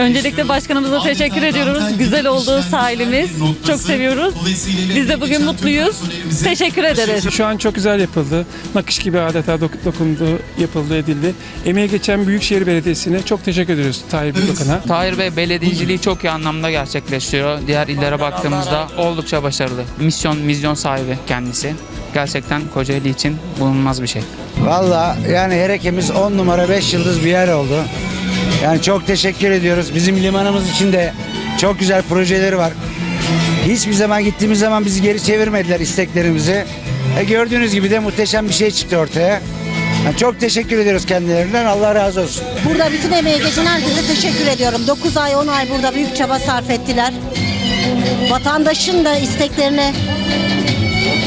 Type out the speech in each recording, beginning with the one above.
Öncelikle başkanımıza teşekkür ediyoruz. Güzel oldu sahilimiz. Çok seviyoruz. Biz de bugün mutluyuz. Teşekkür ederiz. Şu an çok güzel yapıldı. Nakış gibi adeta dok- dokundu, yapıldı, edildi. Emeğe geçen Büyükşehir Belediyesi'ne çok teşekkür ediyoruz Tayyip Bakan'a. Tahir Bey belediyeciliği çok iyi anlamda gerçekleştiriyor. Diğer illere baktığımızda oldukça başarılı. Misyon, vizyon sahibi kendisi. Gerçekten Kocaeli için bulunmaz bir şey. Valla yani Herekemiz 10 numara 5 yıldız bir yer oldu. Yani çok teşekkür ediyoruz. Bizim limanımız için de çok güzel projeleri var. Hiçbir zaman gittiğimiz zaman bizi geri çevirmediler isteklerimizi. E gördüğünüz gibi de muhteşem bir şey çıktı ortaya. Yani çok teşekkür ediyoruz kendilerinden. Allah razı olsun. Burada bütün emeği geçen herkese teşekkür ediyorum. 9 ay 10 ay burada büyük çaba sarf ettiler. Vatandaşın da isteklerini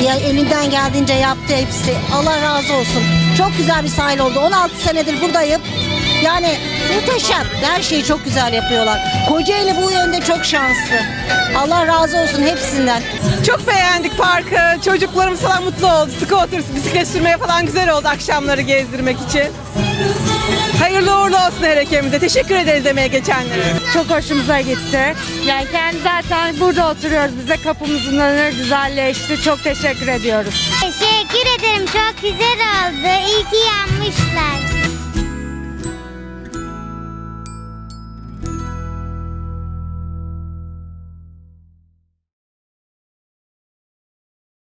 ya elinden geldiğince yaptı hepsi. Allah razı olsun. Çok güzel bir sahil oldu. 16 senedir buradayım. Yani muhteşem. Her şeyi çok güzel yapıyorlar. Kocaeli bu yönde çok şanslı. Allah razı olsun hepsinden. Çok beğendik parkı. Çocuklarımız falan mutlu oldu. Scooter, bisiklet sürmeye falan güzel oldu akşamları gezdirmek için. Hayırlı uğurlu olsun harekemize. Teşekkür ederiz emeğe geçenlere. Çok hoşumuza gitti. Yani kendi zaten burada oturuyoruz. Bize kapımızın önü güzelleşti. Çok teşekkür ediyoruz. Teşekkür ederim. Çok güzel oldu. İyi ki yanmışım.